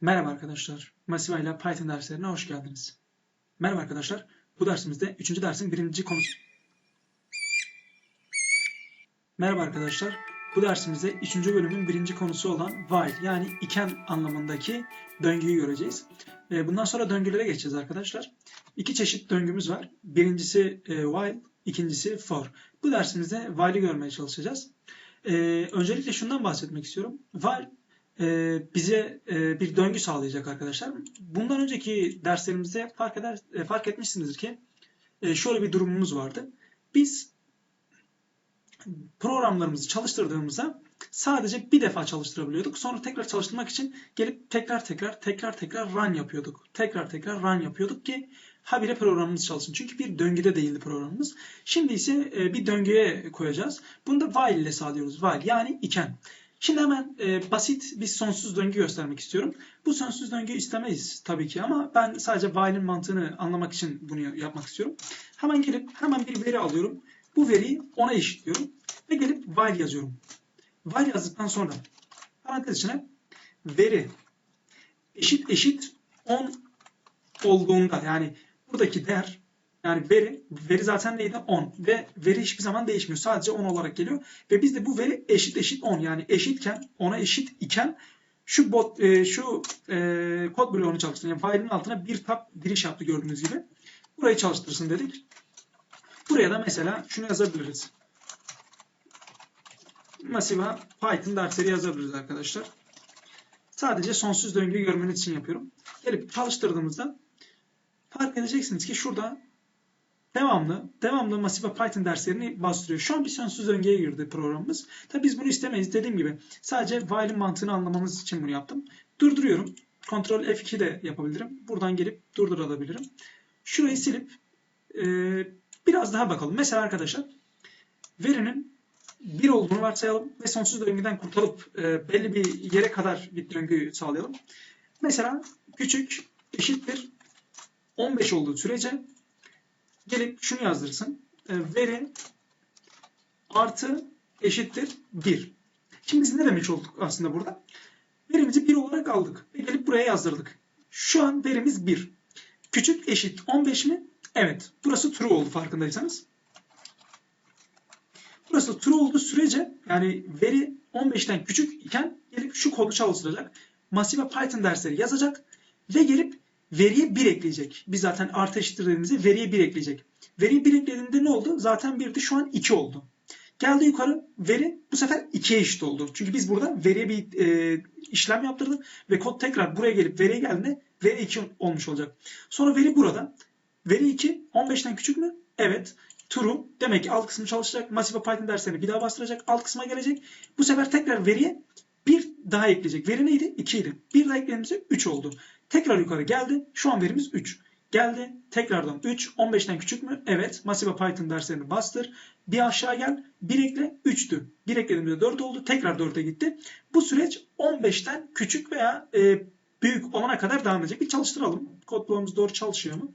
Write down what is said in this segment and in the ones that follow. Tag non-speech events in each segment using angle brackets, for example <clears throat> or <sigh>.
Merhaba arkadaşlar. Masiva ile Python derslerine hoş geldiniz. Merhaba arkadaşlar. Bu dersimizde 3. dersin birinci konusu. Merhaba arkadaşlar. Bu dersimizde 3. bölümün birinci konusu olan while yani iken anlamındaki döngüyü göreceğiz. E, Bundan sonra döngülere geçeceğiz arkadaşlar. İki çeşit döngümüz var. Birincisi e, while, ikincisi for. Bu dersimizde while'i görmeye çalışacağız. E, Öncelikle şundan bahsetmek istiyorum. While e, bize e, bir döngü sağlayacak arkadaşlar. Bundan önceki derslerimizde fark eder fark etmişsinizdir ki şöyle bir durumumuz vardı. Biz programlarımızı çalıştırdığımızda sadece bir defa çalıştırabiliyorduk. Sonra tekrar çalıştırmak için gelip tekrar tekrar tekrar tekrar run yapıyorduk. Tekrar tekrar run yapıyorduk ki habire programımız çalışsın. Çünkü bir döngüde değildi programımız. Şimdi ise e, bir döngüye koyacağız. Bunu da while ile sağlıyoruz. While yani iken. Şimdi hemen e, basit bir sonsuz döngü göstermek istiyorum. Bu sonsuz döngüyü istemeyiz tabii ki ama ben sadece while'in mantığını anlamak için bunu yapmak istiyorum. Hemen gelip hemen bir veri alıyorum. Bu veriyi ona eşitliyorum ve gelip while yazıyorum. While yazdıktan sonra parantez içine veri eşit eşit 10 olduğunda yani buradaki değer yani veri, veri zaten neydi? 10 ve veri hiçbir zaman değişmiyor. Sadece 10 olarak geliyor ve biz de bu veri eşit eşit 10 yani eşitken 10'a eşit iken şu bot e, şu e, kod bloğunu çalıştırın. Yani file'in altına bir tab giriş yaptı gördüğünüz gibi. Burayı çalıştırsın dedik. Buraya da mesela şunu yazabiliriz. Masiva Python dersleri yazabiliriz arkadaşlar. Sadece sonsuz döngüyü görmeniz için yapıyorum. Gelip çalıştırdığımızda fark edeceksiniz ki şurada devamlı devamlı Masiva Python derslerini bastırıyor. Şu an bir sonsuz döngüye girdi programımız. Tabi biz bunu istemeyiz. Dediğim gibi sadece while'in mantığını anlamamız için bunu yaptım. Durduruyorum. Ctrl F2 de yapabilirim. Buradan gelip durdurabilirim. Şurayı silip e, biraz daha bakalım. Mesela arkadaşlar verinin bir olduğunu varsayalım ve sonsuz döngüden kurtulup e, belli bir yere kadar bir döngüyü sağlayalım. Mesela küçük eşittir 15 olduğu sürece gelip şunu yazdırsın. E, veri artı eşittir 1. Şimdi biz ne demiş olduk aslında burada? Verimizi 1 olarak aldık ve gelip buraya yazdırdık. Şu an verimiz 1. Küçük eşit 15 mi? Evet. Burası true oldu farkındaysanız. Burası true olduğu sürece yani veri 15'ten küçük iken gelip şu kodu çalıştıracak. Masive Python dersleri yazacak ve gelip veriye 1 ekleyecek. Biz zaten artı eşittir dediğimizde veriye 1 ekleyecek. Veriye 1 eklediğinde ne oldu? Zaten 1'di şu an 2 oldu. Geldi yukarı veri bu sefer 2'ye eşit oldu. Çünkü biz burada veriye bir e, işlem yaptırdık ve kod tekrar buraya gelip veriye geldiğinde veri 2 olmuş olacak. Sonra veri burada. Veri 2 15'ten küçük mü? Evet. True. Demek ki alt kısmı çalışacak. Masive Python derslerini bir daha bastıracak. Alt kısma gelecek. Bu sefer tekrar veriye bir daha ekleyecek. Veri neydi? 2 idi. Bir daha eklediğimizde 3 oldu. Tekrar yukarı geldi. Şu an verimiz 3. Geldi. Tekrardan 3. 15'ten küçük mü? Evet. Masive Python derslerini bastır. Bir aşağı gel. 1 ekle. 3'tü. 1 eklediğimizde 4 oldu. Tekrar 4'e gitti. Bu süreç 15'ten küçük veya e, büyük olana kadar devam edecek. Bir çalıştıralım. Kod bloğumuz doğru çalışıyor mu?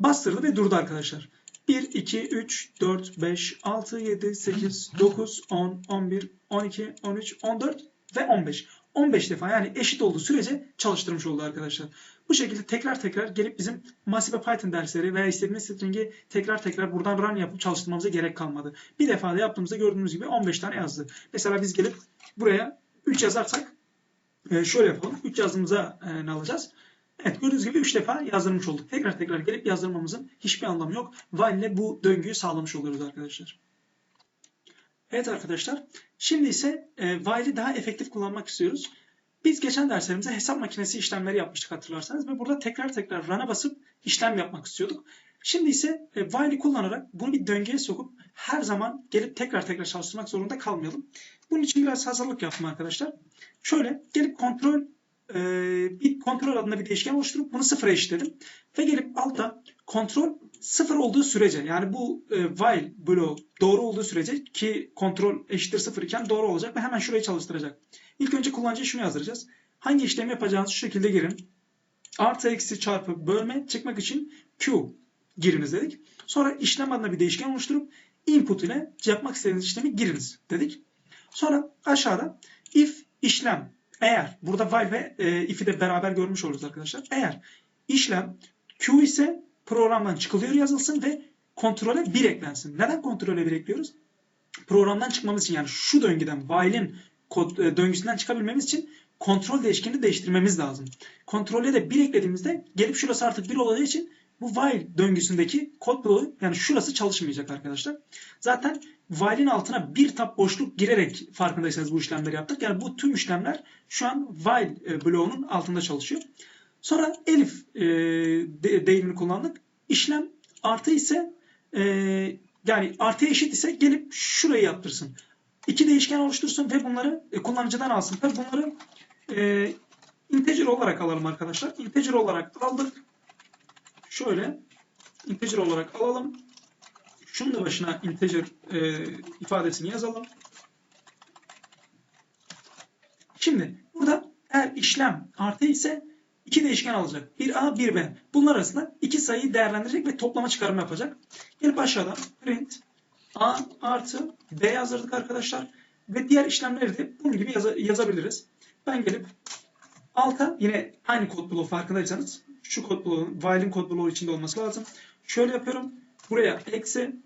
Bastırdı ve durdu arkadaşlar. 1, 2, 3, 4, 5, 6, 7, 8, 9, 10, 11, 12, 13, 14 ve 15. 15 defa yani eşit olduğu sürece çalıştırmış oldu arkadaşlar. Bu şekilde tekrar tekrar gelip bizim Masive Python dersleri veya istediğimiz stringi tekrar tekrar buradan run yapıp çalıştırmamıza gerek kalmadı. Bir defa da yaptığımızda gördüğünüz gibi 15 tane yazdı. Mesela biz gelip buraya 3 yazarsak e, şöyle yapalım. 3 yazdığımıza e, ne alacağız? Evet gördüğünüz gibi 3 defa yazdırmış olduk. Tekrar tekrar gelip yazdırmamızın hiçbir anlamı yok. While ile bu döngüyü sağlamış oluyoruz arkadaşlar. Evet arkadaşlar. Şimdi ise e, while'i daha efektif kullanmak istiyoruz. Biz geçen derslerimizde hesap makinesi işlemleri yapmıştık hatırlarsanız ve burada tekrar tekrar run'a basıp işlem yapmak istiyorduk. Şimdi ise e, while'i kullanarak bunu bir döngüye sokup her zaman gelip tekrar tekrar çalıştırmak zorunda kalmayalım. Bunun için biraz hazırlık yaptım arkadaşlar. Şöyle gelip kontrol e, bir kontrol adında bir değişken oluşturup bunu sıfıra eşitledim. Ve gelip altta kontrol sıfır olduğu sürece yani bu e, while bloğu doğru olduğu sürece ki kontrol eşittir sıfır iken doğru olacak ve hemen şurayı çalıştıracak. İlk önce kullanıcıya şunu yazdıracağız. Hangi işlemi yapacağınızı şu şekilde girin. Artı eksi çarpı bölme çıkmak için Q giriniz dedik. Sonra işlem adına bir değişken oluşturup input ile yapmak istediğiniz işlemi giriniz dedik. Sonra aşağıda if işlem eğer burada while ve e, if'i de beraber görmüş oluruz arkadaşlar. Eğer işlem Q ise programdan çıkılıyor yazılsın ve kontrole 1 eklensin. Neden kontrole 1 ekliyoruz? Programdan çıkmamız için yani şu döngüden while'in e, döngüsünden çıkabilmemiz için kontrol değişkenini değiştirmemiz lazım. Kontrole de 1 eklediğimizde gelip şurası artık 1 olacağı için bu while döngüsündeki kod bloğu yani şurası çalışmayacak arkadaşlar. Zaten while'in altına bir tab boşluk girerek farkındaysanız bu işlemleri yaptık. Yani bu tüm işlemler şu an while e, bloğunun altında çalışıyor. Sonra elif e, de, deyimini kullandık. İşlem artı ise e, yani artıya eşit ise gelip şurayı yaptırsın. İki değişken oluştursun ve bunları e, kullanıcıdan alsın. Tabii bunları e, integer olarak alalım arkadaşlar. Integer olarak aldık. Şöyle integer olarak alalım. Şunun da başına integer e, ifadesini yazalım. Şimdi burada eğer işlem artı ise iki değişken alacak. Bir A, bir B. Bunlar arasında iki sayıyı değerlendirecek ve toplama çıkarma yapacak. Gelip aşağıdan print A artı B yazdırdık arkadaşlar. Ve diğer işlemleri de bunun gibi yaza, yazabiliriz. Ben gelip alta yine aynı kod bloğu farkındaysanız şu kod bloğu, while'in kod bloğu içinde olması lazım. Şöyle yapıyorum. Buraya eksi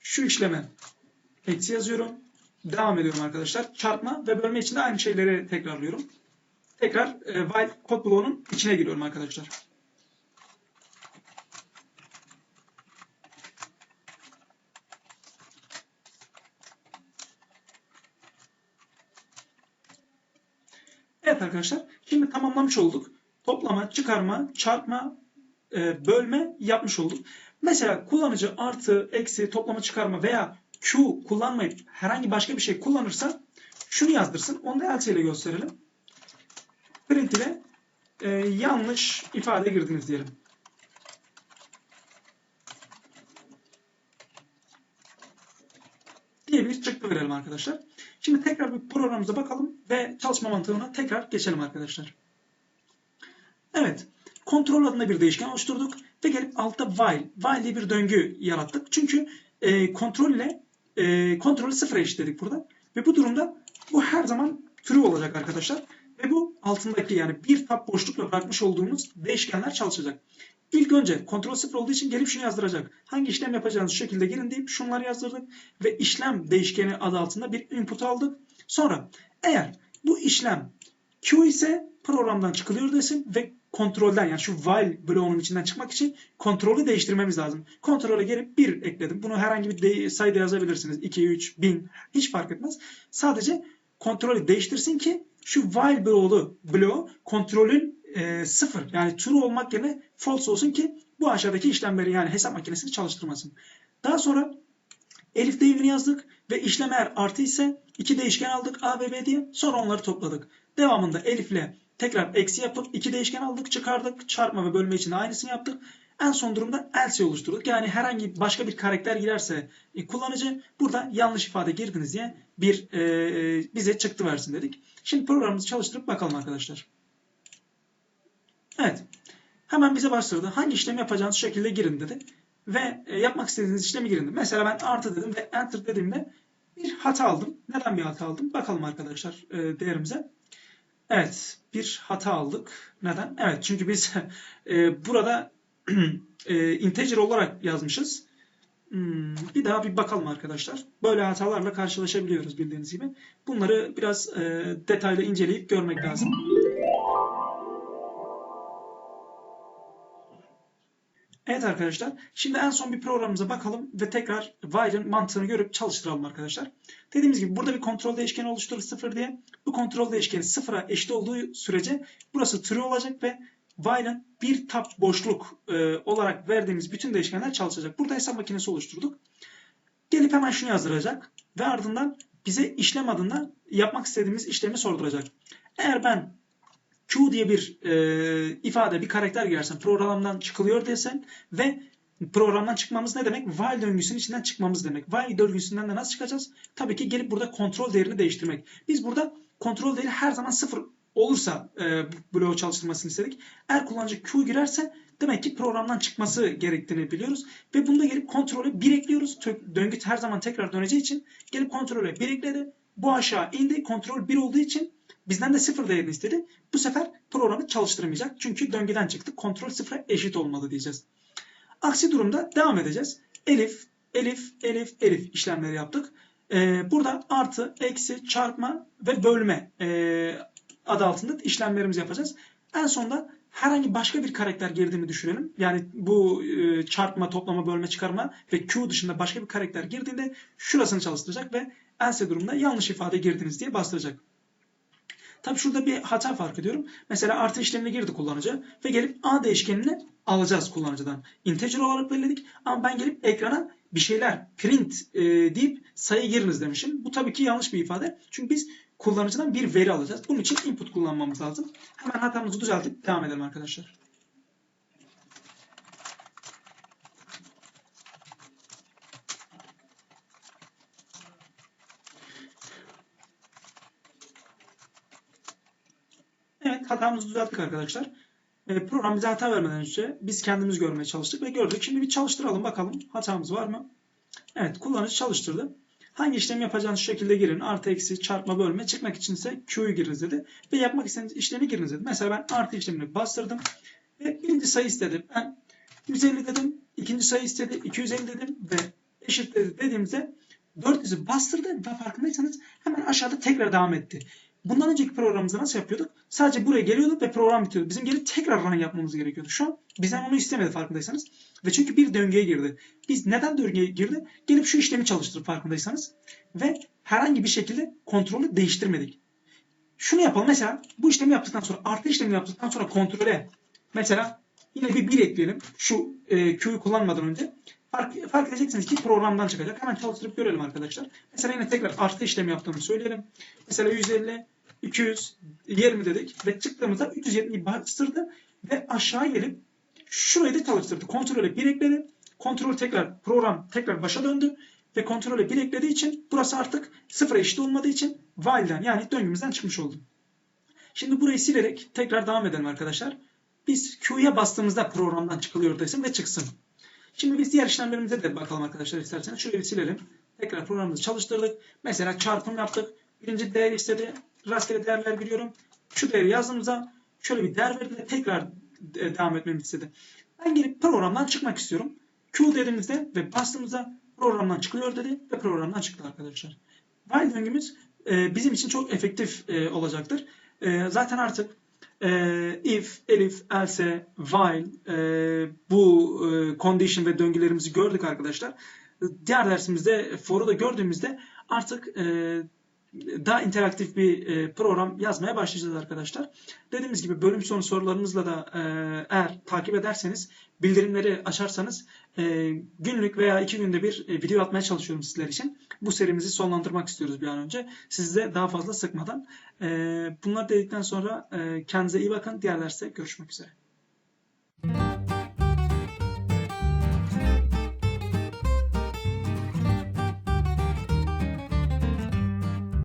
şu işleme eksi yazıyorum. Devam ediyorum arkadaşlar. Çarpma ve bölme için de aynı şeyleri tekrarlıyorum. Tekrar e, while kod bloğunun içine giriyorum arkadaşlar. Evet arkadaşlar. Şimdi tamamlamış olduk. Toplama, çıkarma, çarpma, e, bölme yapmış olduk. Mesela kullanıcı artı, eksi, toplama, çıkarma veya Q kullanmayıp herhangi başka bir şey kullanırsa şunu yazdırsın. Onu da else ile gösterelim. Print ile e, yanlış ifade girdiniz diyelim. diye bir çıktı verelim arkadaşlar. Şimdi tekrar bir programımıza bakalım ve çalışma mantığına tekrar geçelim arkadaşlar. Kontrol adında bir değişken oluşturduk ve gelip altta while, while diye bir döngü yarattık. Çünkü e, kontrol ile e, kontrolü sıfıra eşitledik burada. Ve bu durumda bu her zaman true olacak arkadaşlar. Ve bu altındaki yani bir tab boşlukla bırakmış olduğumuz değişkenler çalışacak. İlk önce kontrol sıfır olduğu için gelip şunu yazdıracak. Hangi işlem yapacağınız şekilde girin deyip şunları yazdırdık. Ve işlem değişkeni adı altında bir input aldık. Sonra eğer bu işlem Q ise programdan çıkılıyor desin ve kontrolden yani şu while bloğunun içinden çıkmak için kontrolü değiştirmemiz lazım. Kontrole gelip 1 ekledim. Bunu herhangi bir sayıda yazabilirsiniz. 2, 3, 1000 hiç fark etmez. Sadece kontrolü değiştirsin ki şu while bloğu, bloğu kontrolün e, sıfır yani true olmak yerine false olsun ki bu aşağıdaki işlemleri yani hesap makinesini çalıştırmasın. Daha sonra elif deyimini yazdık ve işlem eğer artı ise iki değişken aldık a ve b diye sonra onları topladık. Devamında elifle tekrar eksi yapıp iki değişken aldık çıkardık çarpma ve bölme için aynısını yaptık. En son durumda else oluşturduk. Yani herhangi başka bir karakter girerse e, kullanıcı burada yanlış ifade girdiniz diye bir e, bize çıktı versin dedik. Şimdi programımızı çalıştırıp bakalım arkadaşlar. Evet. Hemen bize başladı. Hangi işlemi yapacağınız şekilde girin dedi. Ve e, yapmak istediğiniz işlemi girin. Mesela ben artı dedim ve enter dediğimde bir hata aldım. Neden bir hata aldım? Bakalım arkadaşlar e, değerimize. Evet. Bir hata aldık. Neden? Evet. Çünkü biz e, burada <clears throat> e, integer olarak yazmışız. Hmm, bir daha bir bakalım arkadaşlar. Böyle hatalarla karşılaşabiliyoruz bildiğiniz gibi. Bunları biraz e, detaylı inceleyip görmek lazım. Evet arkadaşlar. Şimdi en son bir programımıza bakalım ve tekrar while'ın mantığını görüp çalıştıralım arkadaşlar. Dediğimiz gibi burada bir kontrol değişkeni oluşturur sıfır diye. Bu kontrol değişkeni sıfıra eşit olduğu sürece burası true olacak ve while'ın bir tab boşluk e, olarak verdiğimiz bütün değişkenler çalışacak. Burada hesap makinesi oluşturduk. Gelip hemen şunu yazdıracak ve ardından bize işlem adında yapmak istediğimiz işlemi sorduracak. Eğer ben Q diye bir e, ifade, bir karakter girersen programdan çıkılıyor desen ve programdan çıkmamız ne demek? While döngüsünün içinden çıkmamız demek. While döngüsünden de nasıl çıkacağız? Tabii ki gelip burada kontrol değerini değiştirmek. Biz burada kontrol değeri her zaman sıfır olursa e, bloğu çalıştırmasını istedik. Eğer kullanıcı Q girerse Demek ki programdan çıkması gerektiğini biliyoruz. Ve bunda gelip kontrole 1 ekliyoruz. Döngü her zaman tekrar döneceği için gelip kontrole 1 ekledi. Bu aşağı indi. Kontrol 1 olduğu için bizden de 0 değerini istedi. Bu sefer programı çalıştırmayacak. Çünkü döngüden çıktık. Kontrol 0'a eşit olmalı diyeceğiz. Aksi durumda devam edeceğiz. Elif, elif, elif, elif işlemleri yaptık. Ee, burada artı, eksi, çarpma ve bölme ee, adı altında işlemlerimizi yapacağız. En sonunda herhangi başka bir karakter girdiğini düşünelim. Yani bu e, çarpma, toplama, bölme, çıkarma ve Q dışında başka bir karakter girdiğinde şurasını çalıştıracak ve else durumda yanlış ifade girdiniz diye bastıracak. Tabii şurada bir hata fark ediyorum. Mesela artı işlemine girdi kullanıcı ve gelip A değişkenini alacağız kullanıcıdan. Integer olarak belirledik ama ben gelip ekrana bir şeyler print e, deyip sayı giriniz demişim. Bu tabii ki yanlış bir ifade. Çünkü biz kullanıcıdan bir veri alacağız. Bunun için input kullanmamız lazım. Hemen hatamızı düzeltip devam edelim arkadaşlar. Evet hatamızı düzelttik arkadaşlar. E, program bize hata vermeden önce biz kendimiz görmeye çalıştık ve gördük. Şimdi bir çalıştıralım bakalım hatamız var mı? Evet kullanıcı çalıştırdı. Hangi işlem yapacağınız şekilde girin. Artı eksi çarpma bölme çıkmak için ise Q'yu giriniz dedi. Ve yapmak istediğiniz işlemi giriniz dedi. Mesela ben artı işlemini bastırdım. Ve birinci sayı istedi. Ben 150 dedim. ikinci sayı istedi. 250 dedim. Ve eşitledi dediğimizde 400'ü bastırdı ve farkındaysanız hemen aşağıda tekrar devam etti. Bundan önceki programımızda nasıl yapıyorduk? Sadece buraya geliyorduk ve program bitiyordu. Bizim gelip tekrar run yapmamız gerekiyordu. Şu an bizden onu istemedi farkındaysanız. Ve çünkü bir döngüye girdi. Biz neden döngüye girdi? Gelip şu işlemi çalıştırıp farkındaysanız. Ve herhangi bir şekilde kontrolü değiştirmedik. Şunu yapalım. Mesela bu işlemi yaptıktan sonra artı işlemi yaptıktan sonra kontrole mesela yine bir 1 ekleyelim. Şu e, Q'yu kullanmadan önce. Fark, fark edeceksiniz ki programdan çıkacak. Hemen çalıştırıp görelim arkadaşlar. Mesela yine tekrar artı işlemi yaptığımı söyleyelim. Mesela 150 220 dedik ve çıktığımızda 370'yi bastırdı ve aşağı gelip şurayı da çalıştırdı. Kontrole 1 ekledi. Kontrol tekrar program tekrar başa döndü ve kontrole 1 eklediği için burası artık sıfıra eşit olmadığı için while'den yani döngümüzden çıkmış oldu. Şimdi burayı silerek tekrar devam edelim arkadaşlar. Biz Q'ya bastığımızda programdan çıkılıyor desin ve çıksın. Şimdi biz diğer işlemlerimize de bakalım arkadaşlar isterseniz. Şöyle bir silelim. Tekrar programımızı çalıştırdık. Mesela çarpım yaptık. Birinci değer istedi. Rastgele değerler giriyorum. Şu değeri yazdığımızda şöyle bir değer verdi ve tekrar e, devam etmemi istedi. Ben gelip programdan çıkmak istiyorum. Q dediğimizde ve bastığımızda programdan çıkıyor dedi ve programdan çıktı arkadaşlar. While döngümüz e, bizim için çok efektif e, olacaktır. Zaten artık if, elif, else, while bu e, condition ve döngülerimizi gördük arkadaşlar. Diğer dersimizde for'u da gördüğümüzde artık daha interaktif bir e, program yazmaya başlayacağız arkadaşlar. Dediğimiz gibi bölüm sonu sorularımızla da e, eğer takip ederseniz, bildirimleri açarsanız e, günlük veya iki günde bir video atmaya çalışıyorum sizler için. Bu serimizi sonlandırmak istiyoruz bir an önce. Sizi de daha fazla sıkmadan. Bunları dedikten sonra e, kendinize iyi bakın. Diğer derste görüşmek üzere.